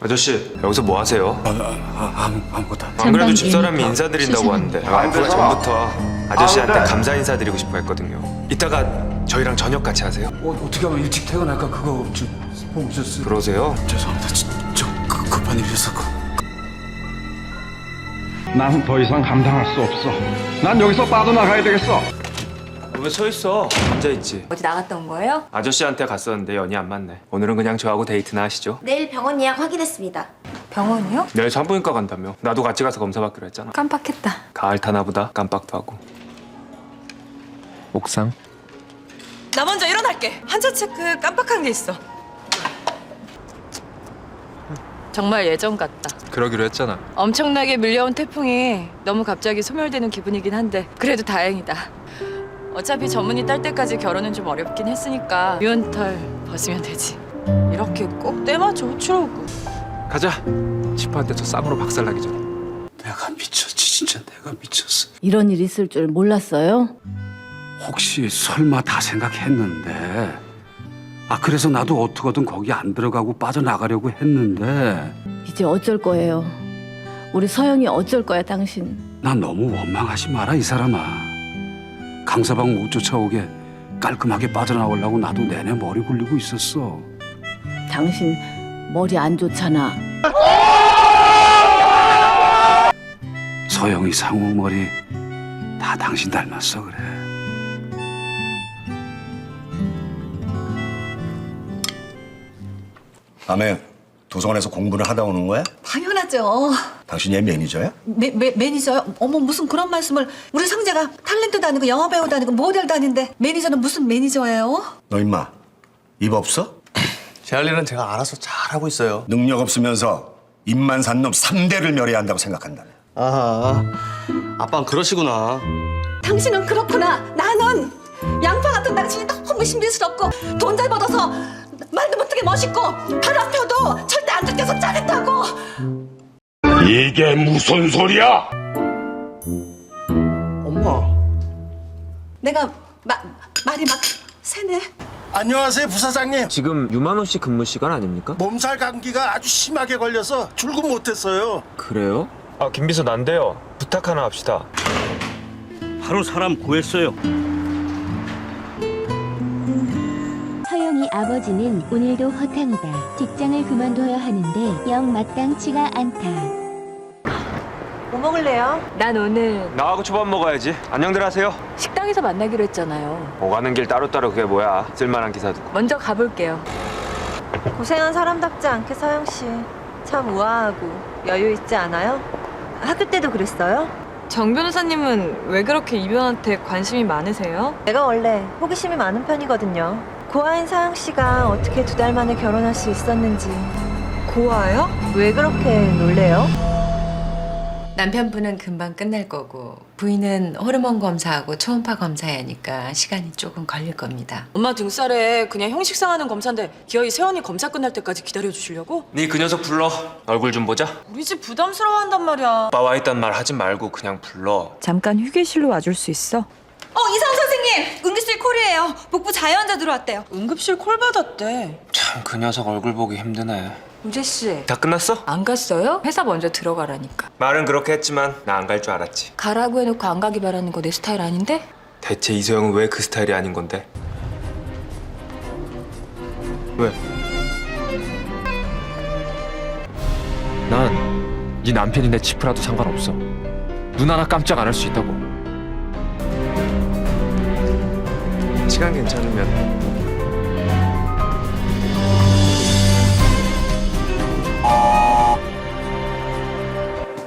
아저씨 여기서 뭐 하세요? 아, 아무 아무것도 안. 안 그래도 집사람이 인사드린다고. 하는데 아까 전부터 아저씨한테 감사 인사드리고 싶어 했거든요 이따가 저희랑 저녁 같이 하세요? 어, 어떻게 하면 일찍 퇴근할까 그거 좀 보고 있었어요. 그러세요? 죄송합니다. 저, 저 급- 급한 일이 있었고. 난더 이상 감당할 수 없어. 난 여기서 빠져나가야 되겠어. 왜 서 있어? 앉아 있지 어디 나갔다 온 거예요? 아저씨한테 갔었는데 연이 안 맞네 오늘은 그냥 저하고 데이트나 하시죠 내일 병원 예약 확인했습니다. 병원이요? 내일 산부인과 간다며 나도 같이 가서 검사 받기로 했잖아 깜빡했다. 가을 타나 보다 깜빡도 하고 옥상 나 먼저 일어날게. 한자 체크 깜빡한 게 있어. 정말 예전 같다. 그러기로 했잖아 엄청나게 밀려온 태풍이 너무 갑자기 소멸되는 기분이긴 한데 그래도 다행이다. 어차피 전문의 딸 때까지 결혼은 좀 어렵긴 했으니까 미운털 벗으면 되지. 이렇게 꼭 때맞춰 호출하고. 가자 치파한테 저 쌍으로 박살나기 전에 내가 미쳤지 진짜 내가 미쳤어. 이런 일 있을 줄 몰랐어요? 혹시 설마 다 생각했는데. 아 그래서 나도 어떻게든 거기 안 들어가고 빠져나가려고 했는데 이제 어쩔 거예요? 우리 서영이 어쩔 거야 당신? 난 너무 원망하지 마라 이 사람아. 강서방 못 쫓아오게 깔끔하게 빠져나오려고 나도 내내 머리 굴리고 있었어. 당신 머리 안 좋잖아. 서영이 상우 머리 다 당신 닮았어 그래. 밤에 도서관에서 공부를 하다 오는 거야? 당연하죠. 당신이 얘 매니저야? 매, 매, 매니저요? 어머 무슨 그런 말씀을 우리 성재가 탤런트도 아니고 영화 배우도 아니고 모델도 아닌데 매니저는 무슨 매니저예요? 너 임마 입 없어? 제 할 일은 제가 알아서 잘하고 있어요. 능력 없으면서 입만 산놈 3대를 멸해야 한다고 생각한다네 아하, 아빠는 그러시구나. 당신은 그렇구나. 나는 양파 같은 당신이 너무 신비스럽고 돈 잘 벌어서 말도 못하게 멋있고 바람 펴도 절대 안 들켜서 짜릿하고 이게 무슨 소리야? 엄마. 내가 마, 말이 막 새네. 안녕하세요, 부사장님. 지금 유만호 씨 근무 시간 아닙니까? 몸살 감기가 아주 심하게 걸려서 출근 못했어요. 그래요? 아 김비서 난데요 부탁 하나 합시다 바로 사람 구했어요. 서영이 아버지는 오늘도 허탕이다. 직장을 그만둬야 하는데 영 마땅치가 않다. 뭐 먹을래요? 난 오늘 나하고 초밥 먹어야지 안녕들 하세요 식당에서 만나기로 했잖아요. 오가는 길 따로따로 그게 뭐야 쓸만한 기사 두고 먼저 가볼게요. 고생한 사람답지 않게 서영 씨. 참 우아하고 여유 있지 않아요? 학교 때도 그랬어요? 정 변호사님은 왜 그렇게 이변한테 관심이 많으세요? 내가 원래 호기심이 많은 편이거든요. 고아인 서영 씨가 어떻게 두 달 만에 결혼할 수 있었는지 고아요? 왜 그렇게 놀래요? 남편분은 금방 끝날 거고 부인은 호르몬 검사하고 초음파 검사해야 하니까 시간이 조금 걸릴 겁니다. 엄마 등살에 그냥 형식상 하는 검사인데 기어이 세원이 검사 끝날 때까지 기다려 주시려고? 네 그 녀석 불러 얼굴 좀 보자 우리 집 부담스러워한단 말이야. 오빠 와 있단 말 하지 말고 그냥 불러 잠깐 휴게실로 와줄 수 있어? 어 이상 선생님 응급실 콜이에요. 복부 자연자 들어왔대요. 응급실 콜 받았대. 참 그 녀석 얼굴 보기 힘드네 우재 씨. 다 끝났어? 안 갔어요? 회사 먼저 들어가라니까. 말은 그렇게 했지만 나 안 갈 줄 알았지 가라고 해놓고 안 가기 바라는 거 내 스타일 아닌데? 대체 이소영은 왜 그 스타일이 아닌 건데? 왜? 난 네 남편이 내 치프라도 상관없어 눈 하나 깜짝 안 할 수 있다고 시간 괜찮으면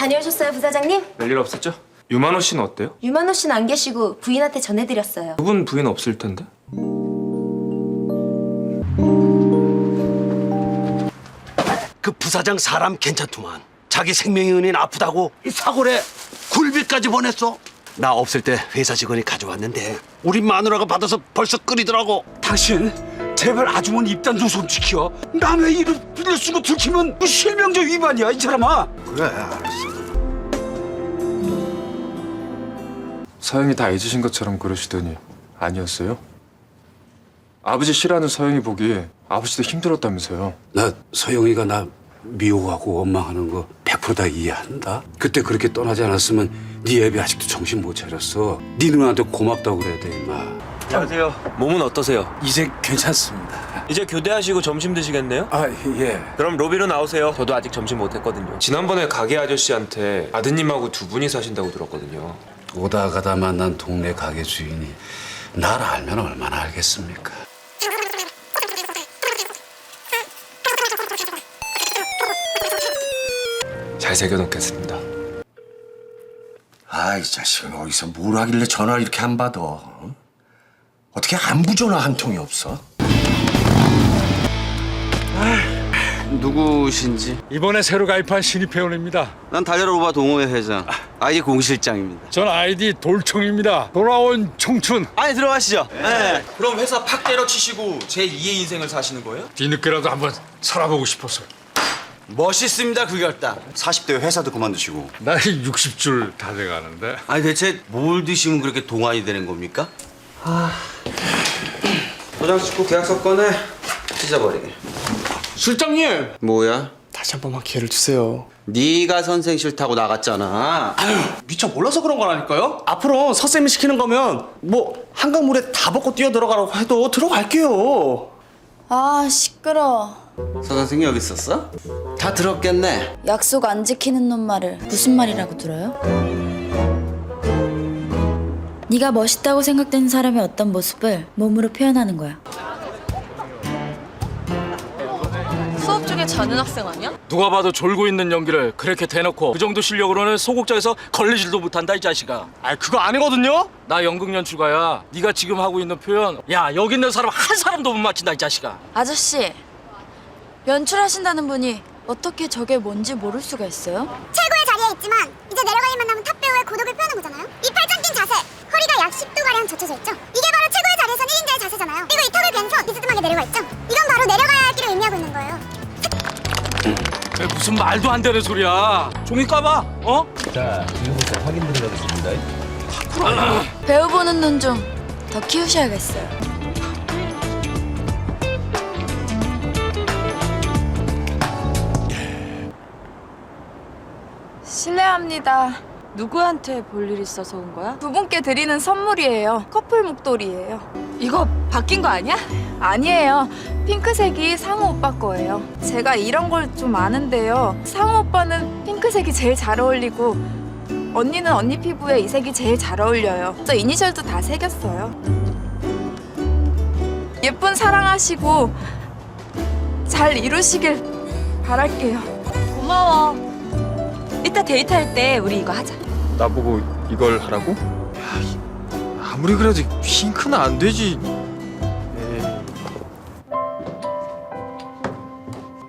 다녀오셨어요, 부사장님? 별일 없었죠? 유만호 씨는 어때요? 유만호 씨는 안 계시고 부인한테 전해드렸어요. 그분 부인 없을 텐데 그 부사장 사람 괜찮더만 자기 생명이 은인 아프다고 이 사골에 굴비까지 보냈어 나 없을 때 회사 직원이 가져왔는데 우리 마누라가 받아서 벌써 끓이더라고 당신 제발 아주머니 입단 좀좀 지켜. 남의 일을 빌려 쓰고 들키면 그 실명제 위반이야 이 사람아. 그래 알았어 서영이 다 잊으신 것처럼 그러시더니 아니었어요? 아버지 싫어하는 서영이 보기 아버지도 힘들었다면서요 나 서영이가 나 미호하고 원망하는 거 100%다 이해한다. 그때 그렇게 떠나지 않았으면 네 애비 아직도 정신 못 차렸어. 네 누나한테 고맙다고 그래야 돼 임마. 안녕하세요. 몸은 어떠세요? 이제 괜찮습니다. 이제 교대하시고 점심 드시겠네요? 아 예. 그럼 로비로 나오세요. 저도 아직 점심 못 했거든요. 지난번에 가게 아저씨한테 아드님하고 두 분이 사신다고 들었거든요. 오다 가다 만난 동네 가게 주인이 날 알면 얼마나 알겠습니까? 잘 새겨놓겠습니다. 아, 이 자식은 어디서 뭘 하길래 전화를 이렇게 안 받아? 어? 어떻게 안부 전화 한 통이 없어? 누구신지? 이번에 새로 가입한 신입 회원입니다. 난 달려로바 동호회 회장, 아이디 공실장입니다. 전 아이디 돌청입니다. 돌아온 청춘. 안에 들어가시죠. 네. 그럼 회사 팍 때려치시고 제 2의 인생을 사시는 거예요? 뒤늦게라도 한번 살아보고 싶어서. 멋있습니다 그 결단. 40대 회사도 그만두시고 나이 60줄 다 돼가는데. 아니 대체 뭘 드시면 그렇게 동안이 되는 겁니까? 도장 찍고 계약서 꺼내 찢어버리게 실장님. 뭐야? 다시 한 번만 기회를 주세요 네가 선생 싫다고 나갔잖아. 미처 몰라서 그런 거라니까요? 앞으로 서쌤이 시키는 거면 뭐 한강물에 다 벗고 뛰어 들어가라고 해도 들어갈게요 아 시끄러. 서 선생님 여기 있었어? 다 들었겠네. 약속 안 지키는 놈 말을 무슨 말이라고 들어요? 네가 멋있다고 생각되는 사람의 어떤 모습을 몸으로 표현하는 거야. 중에 자는 학생 아니야? 누가 봐도 졸고 있는 연기를 그렇게 대놓고 그 정도 실력으로는 소극장에서 걸리질도 못한다 이 자식아 아 그거 아니거든요? 나 연극 연출가야 네가 지금 하고 있는 표현 야 여기 있는 사람 한 사람도 못 맞힌다 이 자식아 아저씨 연출하신다는 분이 어떻게 저게 뭔지 모를 수가 있어요? 최고의 자리에 있지만 이제 내려가기만 하면 탑 배우의 고독을 표하는 거잖아요. 이 팔짱 낀 자세, 허리가 약 10도 가량 젖혀져 있죠. 이게 바로 최고의 자리에선 1인자의 자세잖아요. 그리고 이 턱을 벤서 비스듬하게 내려가 있죠. 이건 바로 내려가야 할 길을 의미하고 있는 거예요. 왜 무슨 말도 안 되는 소리야 종이 까봐 어? 배우 보는 눈 좀 더 키우셔야겠어요. 실례합니다. 누구한테 볼 일 있어서 온 거야? 두 분께 드리는 선물이에요. 커플 목도리예요. 이거 바뀐 거 아니야? 아니에요. 핑크색이 상우 오빠 거예요. 제가 이런 걸 좀 아는데요. 상우 오빠는 핑크색이 제일 잘 어울리고 언니는 언니 피부에 이 색이 제일 잘 어울려요. 저 이니셜도 다 새겼어요. 예쁜 사랑하시고 잘 이루시길 바랄게요. 고마워. 이따 데이트할 때 우리 이거 하자. 나보고 이걸 하라고? 아무리 그래도 핑크는 안 되지.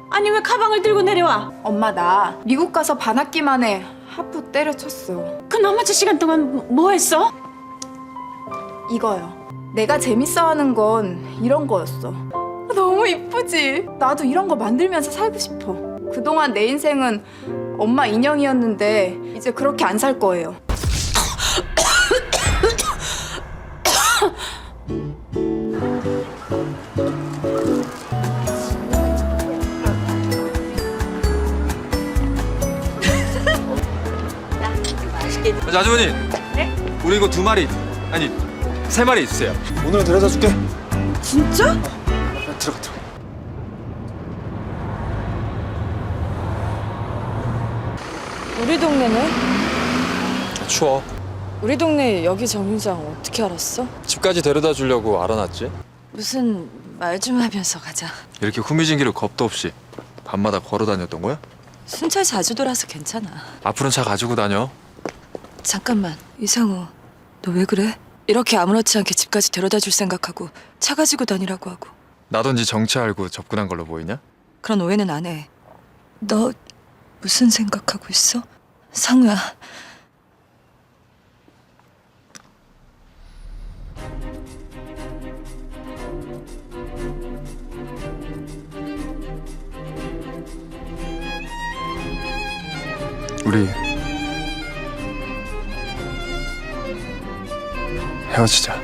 아니 왜 가방을 들고 내려와? 엄마 나 미국 가서 반학기 만에 하프 때려쳤어. 그 나머지 시간 동안 뭐 했어? 이거요. 내가 재밌어하는 건 이런 거였어. 너무 이쁘지? 나도 이런 거 만들면서 살고 싶어. 그동안 내 인생은 엄마 인형이었는데 이제 그렇게 안 살 거예요. 아주머니 네? 우리 이거 두 마리 아니 세 마리 주세요 오늘은 데려다 줄게 진짜? 들어가 들어가 우리 동네네? 추워 우리 동네 여기 정류장 어떻게 알았어? 집까지 데려다 주려고 알아놨지 무슨 말 좀 하면서 가자. 이렇게 후미진 길을 겁도 없이 밤마다 걸어 다녔던 거야? 순찰 자주 돌아서 괜찮아. 앞으로는 차 가지고 다녀 잠깐만, 이상우, 너 왜 그래? 이렇게 아무렇지 않게 집까지 데려다 줄 생각하고 차 가지고 다니라고 하고 나던지 정치 알고 접근한 걸로 보이냐? 그런 오해는 안 해. 너 무슨 생각하고 있어? 상우야, 우리 헤어지자